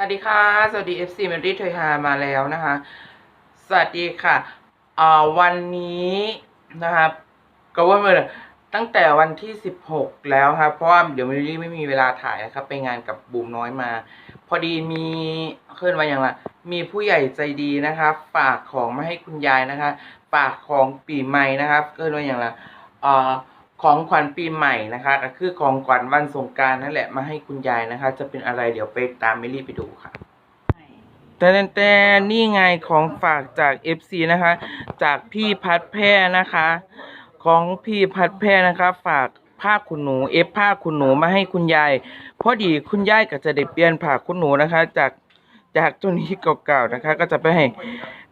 สวัสดีค่ะ สวัสดี FC เมรี่เทยฮามาแล้วนะคะ สวัสดีค่ะเอ่อวันนี้นะครับก็ว่าเมื่อตั้งแต่วันที่ 16 แล้วครับ เพราะว่าเดี๋ยวเมรี่ไม่มีเวลาถ่ายนะครับ ไปงานกับบูมน้อยมา พอดีมีเคลื่อนมาอย่างละมีผู้ใหญ่ใจดีนะครับฝากของมาให้คุณยายนะคะ ฝากของปีใหม่นะครับเคลื่อนมาอย่างละเอ่อ ของขวัญปีใหม่นะคะ ก็คือของขวัญวันสงกรารนั่นแหละมาให้คุณยายนะคะ จะเป็นอะไรเดี๋ยวไปตามเมลี่ไปดูค่ะ แต่แต่นี่ไงของฝากจาก FC นะคะ จากพี่พัดแพร่นะคะ ของพี่พัดแพร่นะคะ ฝากผ้าขนหนูเอฟผ้าขนหนูมาให้คุณยายพอดีคุณยายก็จะได้เปลี่ยนผ้าขนหนูนะคะ จากจากตัวนี้เก่าๆนะคะ ก็จะไปให้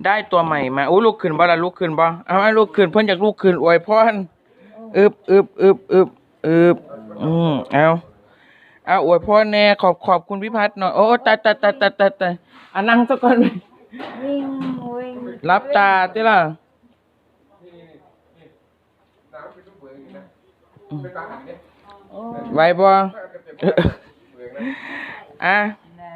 ได้ตัวใหม่มาโอ้ลูกขึ้นบ่ละลูกขึ้นบ่เอามาลูกขึ้นเพิ่อนอยากลูกขึ้นอวยพร อึบอึบอึบอึบอึบอืมเอาเอาอวยพรแน่ขอบขอบคุณพี่พัฒน์หน่อย โอ้ตายตายตายตายตายตายอะนั่งซะก่อนวิ่งวิ่งรับตาติล่ะไหวบ่อะ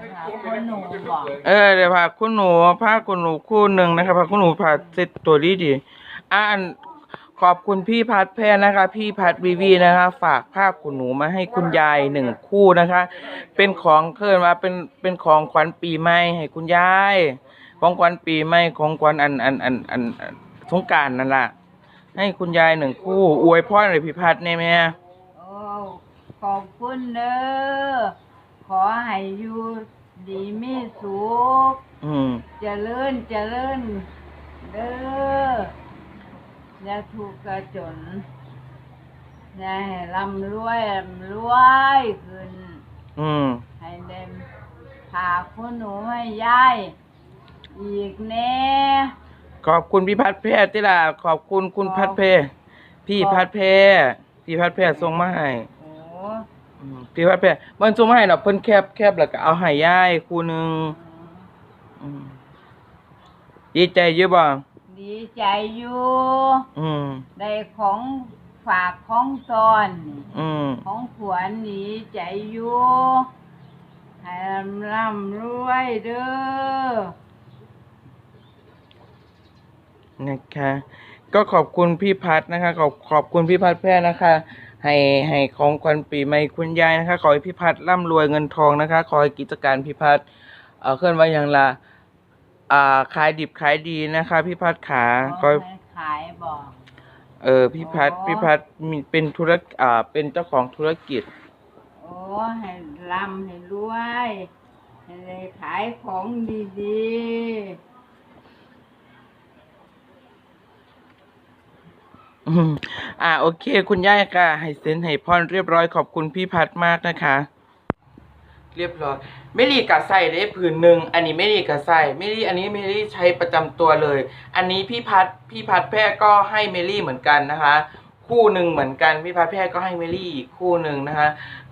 นะคะคนหนูบอกเออเดี๋ยวพาคุณหนูผ้าคุณหนูคู่หนึ่งนะครับพาคุณหนูผ่าเสร็จตัวดีดีๆอะอัน ขอบคุณพี่พัดแพรนะคะ พี่พัดวีวีนะคะ ฝากผ้าคุณหนูมาให้คุณยายหนึ่งคู่นะคะ เป็นของเคลื่อนมาเป็นเป็นของขวัญปีใหม่ให้คุณยาย ของขวัญปีใหม่ของขวัญอันอันอันอันอันสงกรารนั่นล่ะให้คุณยายหนึ่งคู่ อวยพรเลยพี่พัดเนี่ยแม่โอ้ขอบคุณเด้อขอให้อยู่ดีมีสุขอืมเจริญเจริญเด้อ อย่าถูกข์กระจนอย่าให้ร่ำรวยร่ำรวยขึ้น อืม ให้เด่นพาคุณหนูให้ยายอีกแน่ ขอบคุณพี่พัดแพรติล่ะขอบคุณคุณพัดแพรพี่พัดแพรพี่พัดแพรส่งมาให้โอ้อืมพี่พัดแพรมันส่งมาให้ดอกเพิ่นแคบแคบแล้วก็เอาให้ยายคู่หนึงอืมดีใจเยอะบ่ ดีใจอยู่อืม ได้ของฝากของตอนอืม ของขวัญดีใจอยู่ให้ร่ำรวยเด้อนะคะ ก็ขอบคุณพี่พัดนะคะ ขอบขอบคุณพี่พัดแพรนะคะ ให้ให้ของขวัญปีใหม่คุณยายนะคะ ขอให้พี่พัดร่ำรวยเงินทองนะคะ ขอให้กิจการพี่พัดเอ่อเคลื่อนไหวอย่างละ อ่าขายดิบขายดีนะคะ พี่พัดขาขอให้ให้ขายบอก เออพี่พัดอ๋อ พี่พัดมีเป็นธุรกอ่าเป็นเจ้าของธุรกิจ โอ้ให้ร่ำให้รวยให้ได้ขายของดีๆอืมอ่าโอเค คุณย่าค่ะ ให้เซ็นให้พรเรียบร้อยขอบคุณพี่พัดมากนะคะ เรียบร้อยเมลี่กะใส่ได้ผืนหนึ่งอันนี้เมลี่กะใส่เมลี่อันนี้เมลี่ใช้ประจำตัวเลย อันนี้พี่พัดพี่พัดแพรก็ให้เมลี่เหมือนกันนะคะ คู่หนึ่งเหมือนกันพี่พัดแพรก็ให้เมลี่อีกคู่หนึ่งนะคะ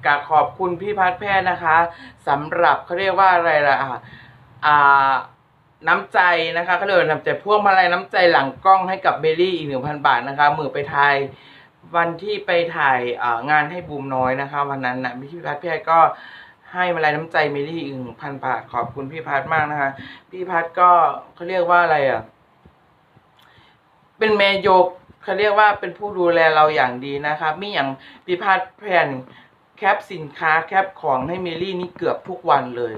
กะขอบคุณพี่พัดแพรนะคะสำหรับเขาเรียกว่าอะไรล่ะอ่าน้ำใจนะคะก็เลยกน้ำใจพ่วงมาลัยน้ำใจหลังกล้องให้กับเบลลี่อีกหนึ่งพันบาทนะคะมือไปถ่ายวันที่ไปถ่ายงานให้บูมน้อยนะคะ วันนั้นนะพี่พัดพี่พัดก็ ให้มาลัยน้ำใจเมลี่อีกหนึ่งพันบาทขอบคุณพี่พัดมากนะคะ พี่พัดก็เขาเรียกว่าอะไรอะ เป็นแม่ยกเขาเรียกว่าเป็นผู้ดูแลเราอย่างดีนะคะมีอย่างพี่พัดแผ่นแคปสินค้าแคปของให้เมลี่นี่เกือบทุกวันเลย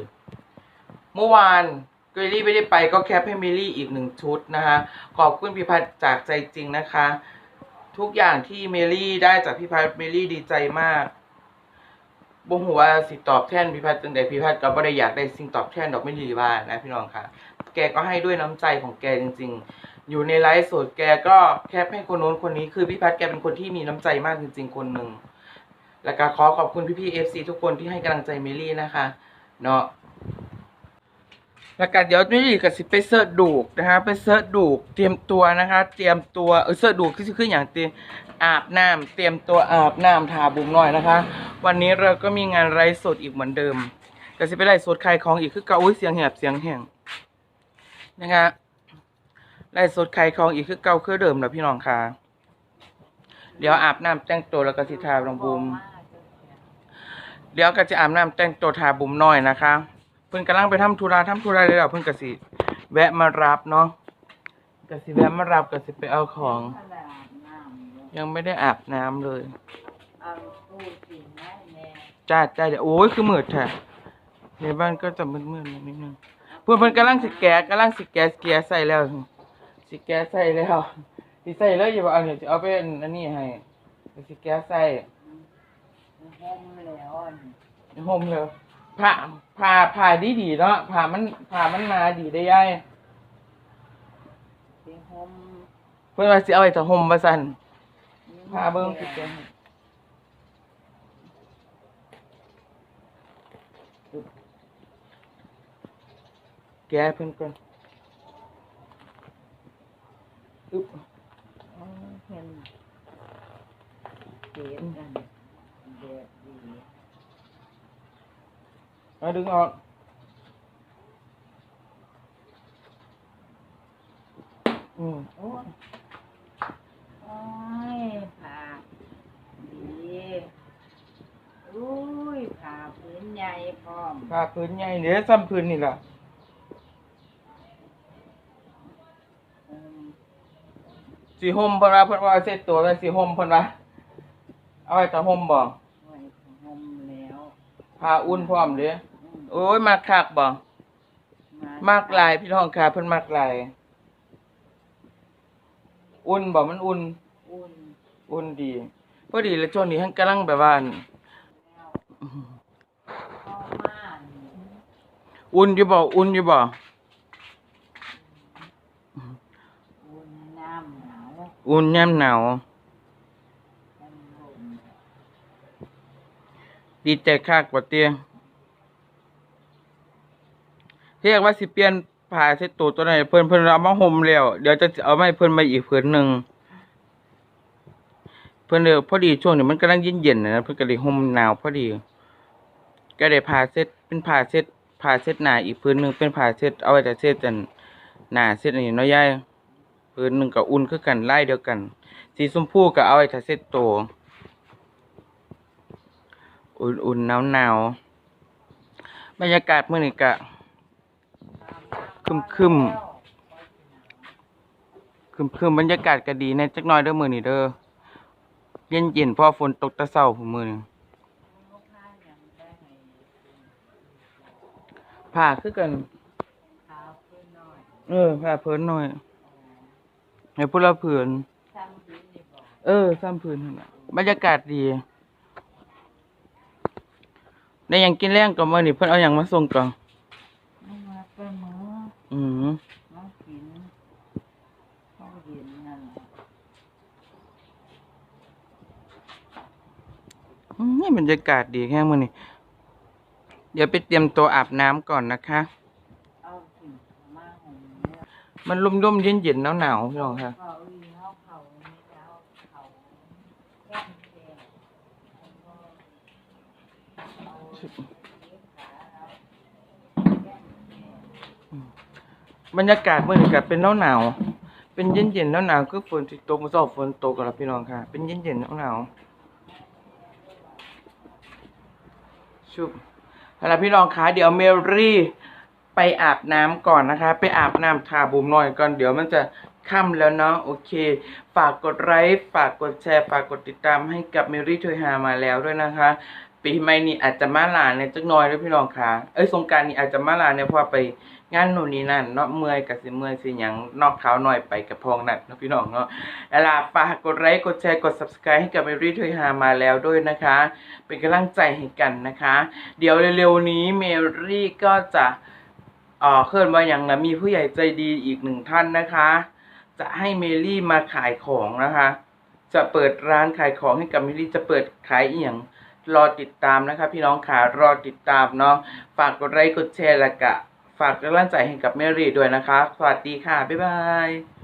เมื่อวานเกลลี่ไม่ได้ไปก็แคปให้เมลี่อีกหนึ่งชุดนะคะขอบคุณพี่พัดจากใจจริงนะคะ ทุกอย่างที่เมลี่ได้จากพี่พัดเมลี่ดีใจมาก บ่หัวาสิตอบแทนพี่พัดจังใดพี่พัดก็บ่ได้อยากได้สิ่งตอบแทนดอกไม่ดีว่านะพี่น้องค่ะ แกก็ให้ด้วยน้ำใจของแกจริง ๆ อยู่ในไลฟ์สดแกก็แคปให้คนโน้นคนนี้คือพี่พัดแกเป็นคนที่มีน้ำใจมากจริง ๆ คนหนึ่งแล้วก็ขอขอบคุณพี่ๆเอฟซีทุกคนที่ให้กำลังใจเมลี่นะคะ เนาะ แล้วก็เดี๋ยวนี่ก็สิไปเสิร์ชดูกนะคะไปเสิร์ชดูกเตรียมตัวนะคะ เตรียมตัวเออเสิร์ชดูกคือคืออย่างเตรียมอาบน้ำเตรียมตัวอาบน้ำทาบุ๋มหน่อยนะคะ วันนี้เราก็มีงานไลฟ์สดอีกเหมือนเดิมก็สิไปไลฟ์สดขายของอีกคือเก่าอุ้ยเสียงแหบเสียงแห้งนะคะไลฟ์สดขายของอีกคือเก่าคือเดิมแล้วพี่น้องค่ะเดี๋ยวอาบน้ำแต่งตัวแล้วก็สิทาลงบุมเดี๋ยวก็จะอาบน้ำแต่งตัวทาบุ๋มหน่อยนะคะ เพิ่นกำลังไปทำธุระทำธุระแล้วเพิ่นก็สิแวะมารับเนาะก็สิแวะมารับก็สิไปเอาของขนาดน้ำเลยยังไม่ได้อาบน้ำเลยเอาตู้กินได้แน่จ้าจ้าเดี๋ยวโอ้ยคือมืดแท้ในบ้านก็จะมืดๆหนิดนึงเพื่อนเพิ่นกำลังสิแกะกำลังสิแกะเกียร์ใส่แล้วสิแกะใส่แล้วสิใส่เลยอย่าบอกเอาเนี่ยจะเอาไปอันนี้ให้สิแกะใส่ห้องแล้วอันนี้ห่มเลย ผ้าผ้าผ้าดีดีๆเนาะผ้ามันผ้ามันมาดีได้ย่ายเป็นห้องเพื่อนว่าสิเอาไว้ถ้าห่มว่าซั่นผ้าเบิ่งสิแกะให้แกะให้เพิ่นก่อนอึ๊บ อ๋อเห็นเก็บกันเด็ดดี เอาดึงออก อืมโอ้ยโอ้ยผ่าดีอุ้ยผ่าพื้นใหญ่พร้อมผ้าพื้นใหญ่เดี๋ยวซ้ำพื้นนี่ล่ะอืมสีห่มเพิ่นว่าเพิ่นว่าเอาเสร็จตัวแล้วสีห่มเพิ่นว่าเอาไว้ถ้าห่มบ่ไว้ห่มแล้ว ผ้าอุ่นพร้อมเด้ออืม โอ้ยมักคักบ่มักหลายพี่น้องค่ะเพิ่นมักหลาย อุ่นบ่มันอุ่น อุ่น อุ่นดีพอดีแล้วช่วงนี้ท่านกำลังแบบว่าแล้วเข้ามานี่อุ่นอยู่บ่อุ่นอยู่บ่อุ่นน้ำหนาวอุ่นยามหนาวน้ำลมดีใจคักบ่เตี้ย เรียกว่าสิเปลี่ยนผ้าเช็ดตัวตัวนั้นเพิ่นเพิ่นเอามาห่มแล้ว เดี๋ยวจะเอาไมาให้เพิ่นมาอีกผืนหนึ่งเพิ่นเด้อพอดีช่วงนี้มันกำลังเย็นๆนะเพิ่นก็เลยห่มหนาวพอดี ก็ได้ผ้าเช็ดเป็นผ้าเช็ดผ้าเช็ดหน้าอีกผืนหนึ่งเป็นผ้าเช็ดเอาไว้จะเช็ดอันหน้าเช็ดอันนี้เนาะยายผืนหนึ่งก็อุ่นคือกันไลายเดียวกัน สีชมพูก็เอาไว้ถ้าเช็ดตัวอุ่นๆหนาวๆบรรยากาศมื้อนี้ก็ ครึมๆครึมๆบรรยากาศก็ดีแน่จักหน่อยเด้อมื้อนี้เด้อเย็นๆเพราะฝนตกแต่เช้าพุ่นมื้อนี้ผ้าคือกันขาวขึ้นหน่อยเออผ้าเพิ่นหน่อยให้พวกเราเผื่นซ้ำพื้นนี่บอกเออซ้ำเพิ่นนั่นล่ะบรรยากาศดีได้หยังกินแรงก็มื้อนี้เพิ่นเอาหยังมาส่งก่อนไม่มาเป็นมื อืมน้องกินข้าวเย็นนั่นแหละอืมบรรยากาศดีแค่มือนี้เดี๋ยวไปเตรียมตัวอาบน้ำก่อนนะคะเอาถึงมาหุ่นเยมันเย็นๆหนาวพี่น้องค่ะ บรรยากาศมื้อนี้ก็เป็นหนาวๆเป็นเย็นๆหนาวๆคือฝนสิตกมื้อเช้าฝนตกกันล่ะพี่น้องค่ะ เป็นเย็นๆหนาวๆชุบเอาล่ะพี่น้องคะเดี๋ยวเมลรี่ไปอาบน้ำก่อนนะคะ ไปอาบน้ำทาบุมหน่อยก่อนเดี๋ยวมันจะค่ำแล้วเนาะโอเค ฝากกดไลค์ฝากกดแชร์ ฝากกดติดตามให้กับเมลรี่ทอยฮามาแล้วด้วยนะคะ ปีใหม่นี้อาจจะมาหลานเนี่ยจักน่อยด้วยพี่น้องค่ะ เอ้ยสงการนี้อาจจะมาหลานเนี่ยพราะว่าไปงานโน่นนี่นั่นเนาะเมื่อยกับสิเมื่อยสิหยังนอกเขาหน่อยไปกับพองนัดเนาะพี่น้องเนาะเอาล่ะฝากกดไลค์กดแชร์กด subscribe ให้กับเมรี่ทอยฮามาแล้วด้วยนะคะ เป็นกำลังใจให้กันนะคะ เดี๋ยวเร็วๆนี้เมรี่ก็จะเอ่อเคลื่อนว่าอย่างนะมีผู้ใหญ่ใจดีอีกหนึ่งท่านนะคะ จะให้เมรี่มาขายของนะคะ จะเปิดร้านขายของให้กับเมรี่จะเปิดขายเอียง รอติดตามนะคะ พี่น้องค่ะรอติดตามเนาะฝากกดไลค์กดแชร์และกะฝากกำลังใจให้กับเมรี่ด้วยนะคะ สวัสดีค่ะ บ๊ายบาย